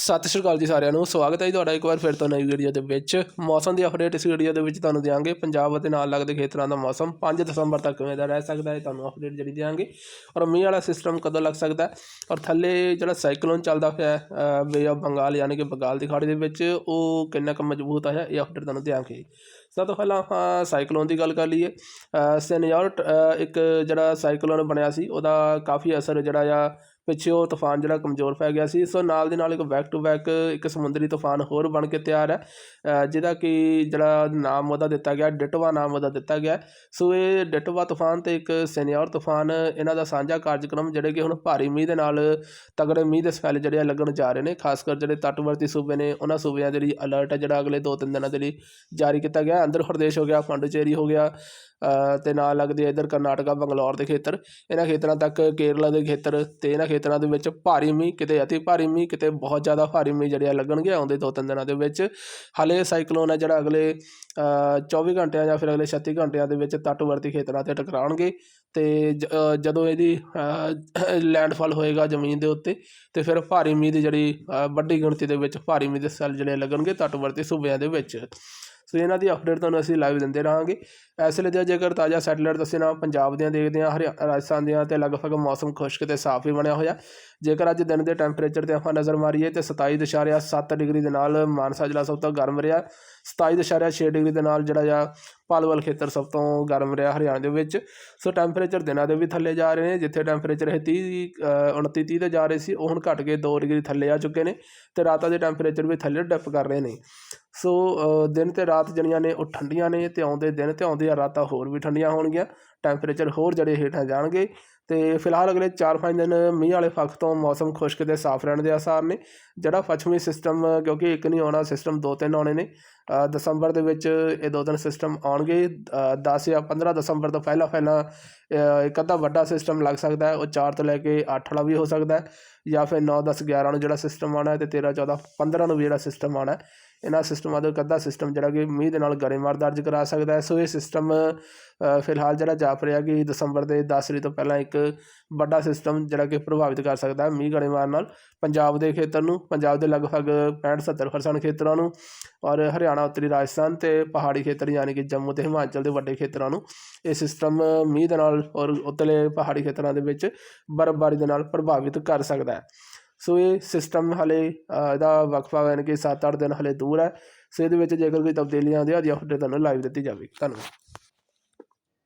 ਸਤਿ ਸ਼੍ਰੀ ਅਕਾਲ ਜੀ ਸਾਰਿਆਂ ਨੂੰ, ਸਵਾਗਤ ਹੈ ਜੀ ਤੁਹਾਡਾ ਇੱਕ ਵਾਰ ਫਿਰ ਤੋਂ ਨਵੀਂ ਵੀਡੀਓ ਦੇ ਵਿੱਚ। ਮੌਸਮ ਦੀ ਅਪਡੇਟ ਇਸ ਵੀਡੀਓ ਦੇ ਵਿੱਚ ਤੁਹਾਨੂੰ ਦਿਆਂਗੇ। ਪੰਜਾਬ ਅਤੇ ਨਾਲ ਲੱਗਦੇ ਖੇਤਰਾਂ ਦਾ ਮੌਸਮ 5 ਦਸੰਬਰ ਤੱਕ ਕਿਵੇਂ ਦਾ ਰਹਿ ਸਕਦਾ ਹੈ, ਤੁਹਾਨੂੰ ਅਪਡੇਟ ਜਿਹੜੀ ਦਿਆਂਗੇ। ਔਰ ਮੀਂਹ ਵਾਲਾ ਸਿਸਟਮ ਕਦੋਂ ਲੱਗ ਸਕਦਾ ਹੈ? ਔਰ ਥੱਲੇ ਜਿਹੜਾ ਸਾਈਕਲੋਨ ਚੱਲਦਾ ਹੋਇਆ ਹੈ ਵੇ ਆਫ ਬੰਗਾਲ ਯਾਨੀ ਕਿ ਬੰਗਾਲ ਦੀ ਖਾੜੀ ਦੇ ਵਿੱਚ, ਉਹ ਕਿੰਨਾ ਕੁ ਮਜ਼ਬੂਤ ਹੈ ਇਹ ਅਪਡੇਟ ਤੁਹਾਨੂੰ ਦਿਆਂਗੇ। ਸਭ ਤੋਂ ਪਹਿਲਾਂ ਆਪਾਂ ਸਾਈਕਲੋਨ ਦੀ ਗੱਲ ਕਰ ਲਈਏ। ਸੈਨਿਓਰ ਇੱਕ ਜਿਹੜਾ ਸਾਈਕਲੋਨ ਬਣਿਆ ਸੀ, ਉਹਦਾ ਕਾਫੀ ਅਸਰ ਜਿਹੜਾ ਆ ਪਿੱਛੇ ਉਹ ਤੂਫਾਨ ਜਿਹੜਾ ਕਮਜ਼ੋਰ ਪੈ ਗਿਆ ਸੀ ਸੋ ਨਾਲ ਦੇ ਨਾਲ ਇੱਕ ਬੈਕ ਟੂ ਬੈਕ ਇੱਕ ਸਮੁੰਦਰੀ ਤੂਫਾਨ ਹੋਰ ਬਣ ਕੇ ਤਿਆਰ ਹੈ। ਜਿਹਦਾ ਕਿ ਜਿਹੜਾ ਨਾਮ ਉਹਦਾ ਦਿੱਤਾ ਗਿਆ ਡਿਟਵਾ ਨਾਮ ਉਹਦਾ ਦਿੱਤਾ ਗਿਆ। ਸੋ ਇਹ ਡਿਟਵਾ ਤੂਫਾਨ ਤੇ ਇੱਕ ਸੈਨਿਓਰ ਤੂਫਾਨ ਇਹਨਾਂ ਦਾ ਸਾਂਝਾ ਕਾਰਜਕ੍ਰਮ ਜਿਹੜੇ ਕਿ ਹੁਣ ਭਾਰੀ ਮੀਂਹ ਦੇ ਨਾਲ ਤਗੜੇ ਮੀਂਹ ਦੇ ਸਪੈਲ ਜਿਹੜੇ ਆ ਲੱਗਣ ਜਾ ਰਹੇ ਨੇ ਖਾਸ ਕਰ ਜਿਹੜੇ ਤੱਟਵਰਤੀ ਸੂਬੇ ਨੇ ਉਹਨਾਂ ਸੂਬਿਆਂ ਦੇ ਲਈ ਅਲਰਟ ਹੈ ਜਿਹੜਾ ਅਗਲੇ 2-3 ਦਿਨਾਂ ਦੇ ਲਈ ਜਾਰੀ ਕੀਤਾ ਗਿਆ। ਆਂਧਰ ਪ੍ਰਦੇਸ਼ ਹੋ ਗਿਆ ਪਾਂਡੂਚੇਰੀ ਹੋ ਗਿਆ ਅ, ਤੇ ਨਾਲ ਲੱਗਦੇ ਇਧਰ ਕਰਨਾਟਕਾ ਬੰਗਲੌਰ ਦੇ ਖੇਤਰ। ਇਹਨਾਂ ਖੇਤਰਾਂ ਤੱਕ ਕੇਰਲਾ ਦੇ ਖੇਤਰ ਤੇ ਇਹਨਾਂ ਖੇਤਰਾਂ ਦੇ ਵਿੱਚ ਭਾਰੀ ਮੀਂਹ ਕਿਤੇ ਅਤੀ ਭਾਰੀ ਮੀਂਹ ਕਿਤੇ ਬਹੁਤ ਜ਼ਿਆਦਾ ਭਾਰੀ ਮੀਂਹ ਜਿਹੜੇ ਆ ਲੱਗਣਗੇ ਆਉਂਦੇ ਦੋ ਤਿੰਨ ਦਿਨਾਂ ਦੇ ਵਿੱਚ। ਹਾਲੇ ਸਾਈਕਲੋਨ ਹੈ ਜਿਹੜਾ ਅਗਲੇ ਅ, 24 ਘੰਟਿਆਂ ਜਾਂ ਫਿਰ ਅਗਲੇ 36 ਘੰਟਿਆਂ ਦੇ ਵਿੱਚ ਤੱਟਵਰਤੀ ਖੇਤਰਾਂ ਤੇ ਟਕਰਾਉਣਗੇ ਤੇ ਜਦੋਂ ਇਹਦੀ ਲੈਂਡਫਾਲ ਹੋਏਗਾ ਜ਼ਮੀਨ ਦੇ ਉੱਤੇ ਤੇ ਫਿਰ ਭਾਰੀ ਮੀਂਹ ਦੀ ਜਿਹੜੀ ਵੱਡੀ ਗਿਣਤੀ ਦੇ ਵਿੱਚ ਭਾਰੀ ਮੀਂਹ ਦੇ ਸੈੱਲ ਜਿਹੜੇ ਲੱਗਣਗੇ ਤੱਟਵਰਤੀ ਸੂਬਿਆਂ ਦੇ ਵਿੱਚ। ਸੋ ਇਹਨਾਂ ਦੀ ਅਪਡੇਟ ਤੁਹਾਨੂੰ ਅਸੀਂ ਲਾਈਵ ਦਿੰਦੇ ਰਹਾਂਗੇ। ਇਸ ਵੇਲੇ ਦੇ ਜੇਕਰ ਤਾਜ਼ਾ ਸੈਟਲਾਈਟ ਦੱਸੇ ਨਾ ਪੰਜਾਬ ਦੀਆਂ ਦੇਖਦੇ ਹਾਂ ਹਰਿਆ ਰਾਜਸਥਾਨ ਦੀਆਂ ਤੇ ਲਗਭਗ ਮੌਸਮ ਖੁਸ਼ਕ ਤੇ ਸਾਫ਼ ਹੀ ਬਣਿਆ ਹੋਇਆ। ਜੇਕਰ ਅੱਜ ਦਿਨ ਦੇ ਟੈਂਪਰੇਚਰ ਤੇ ਆਪਾਂ ਨਜ਼ਰ ਮਾਰੀਏ ਤੇ 27.7 ਡਿਗਰੀ ਦੇ ਨਾਲ ਮਾਨਸਾ ਜ਼ਿਲ੍ਹਾ ਸਭ ਤੋਂ ਗਰਮ ਰਿਹਾ। 27.6 ਡਿਗਰੀ ਦੇ ਨਾਲ ਜਿਹੜਾ ਆ ਪਾਲਵਲ ਖੇਤਰ ਸਭ ਤੋਂ ਗਰਮ ਰਿਹਾ ਹਰਿਆਣਾ ਦੇ ਵਿੱਚ। ਸੋ ਟੈਂਪਰੇਚਰ ਦਿਨਾਂ ਦੇ ਵੀ ਥੱਲੇ ਜਾ ਰਹੇ ਨੇ ਜਿੱਥੇ ਟੈਂਪਰੇਚਰ ਇਹ 30 ਅ, 29 30 ਤੇ ਜਾ ਰਹੇ ਸੀ ਉਹ ਹੁਣ ਘਟ ਕੇ 2 ਡਿਗਰੀ ਥੱਲੇ ਆ ਚੁੱਕੇ ਨੇ ਤੇ ਰਾਤਾਂ ਦੇ ਟੈਂਪਰੇਚਰ ਵੀ ਥੱਲੇ ਡਿਪ ਕਰ ਰਹੇ ਨੇ। ਸੋ ਦਿਨ ਤੇ ਰਾਤ ਜਿਹੜੀਆਂ ਨੇ ਉਹ ਠੰਡੀਆਂ ਨੇ ਤੇ ਆਉਂਦੇ ਦਿਨ ਤੇ ਆਉਂਦੀਆਂ ਰਾਤਾਂ ਹੋਰ ਵੀ ਠੰਡੀਆਂ ਹੋਣਗੀਆਂ। ਟੈਂਪਰੇਚਰ ਹੋਰ ਜਿਹੜੇ ਹੇਠਾਂ ਜਾਣਗੇ। ਤੇ ਫਿਲਹਾਲ ਅਗਲੇ 4-5 ਦਿਨ ਮੀਂਹ ਵਾਲੇ ਪੱਖ ਤੋਂ ਮੌਸਮ ਖੁਸ਼ਕ ਤੇ ਸਾਫ਼ ਰਹਿਣ ਦੇ ਆਸਾਰ ਨੇ। ਜਿਹੜਾ ਪੱਛਮੀ ਸਿਸਟਮ ਕਿਉਂਕਿ ਇੱਕ ਨਹੀਂ ਆਉਣਾ ਸਿਸਟਮ ਦੋ ਤਿੰਨ ਆਉਣੇ ਨੇ ਦਸੰਬਰ ਦੇ ਵਿੱਚ ਇਹ ਦੋ ਤਿੰਨ ਸਿਸਟਮ ਆਉਣਗੇ। ਅ, 10 ਜਾਂ 15 ਦਸੰਬਰ ਤੋਂ ਪਹਿਲਾਂ ਪਹਿਲਾਂ ਇੱਕ ਅੱਧਾ ਵੱਡਾ ਸਿਸਟਮ ਲੱਗ ਸਕਦਾ ਹੈ ਉਹ 4 ਤੋਂ ਲੈ ਕੇ 8 ਵਾਲਾ ਵੀ ਹੋ ਸਕਦਾ ਹੈ ਜਾਂ ਫਿਰ 9 10 11 ਨੂੰ ਜਿਹੜਾ ਸਿਸਟਮ ਆਉਣਾ ਹੈ ਤੇ 13 14 15 ਨੂੰ ਵੀ ਜਿਹੜਾ ਸਿਸਟਮ ਆਉਣਾ ਹੈ। ਇਹਨਾਂ ਸਿਸਟਮਾਂ ਦਾ ਇੱਕ ਅੱਧਾ ਸਿਸਟਮ ਜਿਹੜਾ ਕਿ ਮੀਂਹ ਦੇ ਨਾਲ ਗੜੇਮਾਰ ਦਰਜ ਕਰਾ ਸਕਦਾ ਹੈ। ਸੋ ਇਹ ਸਿਸਟਮ ਫਿਲਹਾਲ ਜਿਹੜਾ ਜਾਪ ਰਿਹਾ ਕਿ ਦਸੰਬਰ ਦੇ 10 ਤਰੀਕ ਤੋਂ ਪਹਿਲਾਂ ਇੱਕ ਵੱਡਾ ਸਿਸਟਮ ਜਿਹੜਾ ਕਿ ਪ੍ਰਭਾਵਿਤ ਕਰ ਸਕਦਾ ਹੈ ਮੀਂਹ ਗੜੇਮਾਰ ਨਾਲ। ਪੰਜਾਬ ਦੇ ਖੇਤਰ ਨੂੰ ਪੰਜਾਬ ਦੇ ਲਗਭਗ 65-70% ਖੇਤਰਾਂ ਨੂੰ ਔਰ ਹਰਿਆਣਾ ਉੱਤਰੀ ਰਾਜਸਥਾਨ ਤੇ ਪਹਾੜੀ ਖੇਤਰ ਯਾਨੀ ਕਿ ਜੰਮੂ ਤੇ ਹਿਮਾਚਲ ਦੇ ਵੱਡੇ ਖੇਤਰਾਂ ਨੂੰ। ਇਹ ਸਿਸਟਮ ਮੀਂਹ ਦੇ ਨਾਲ ਔਰ ਉਤਲੇ ਪਹਾੜੀ ਖੇਤਰਾਂ ਦੇ ਵਿੱਚ ਬਰਫ਼ਬਾਰੀ ਦੇ ਨਾਲ ਪ੍ਰਭਾਵਿਤ ਕਰ ਸਕਦਾ ਹੈ। ਸੋ ਇਹ ਸਿਸਟਮ ਹਲੇ ਅ, ਇਹਦਾ ਵਕਫਾ ਯਾਨੀ ਕਿ 7-8 ਦਿਨ ਹਲੇ ਦੂਰ ਹੈ। ਸੋ ਇਹਦੇ ਵਿੱਚ ਜੇਕਰ ਕੋਈ ਤਬਦੀਲੀਆਂ ਆਉਂਦੀਆਂ ਉਹਦੀ ਅਪਡੇਟ ਤੁਹਾਨੂੰ ਲਾਈਵ ਦਿੱਤੀ ਜਾਵੇਗੀ। ਧੰਨਵਾਦ।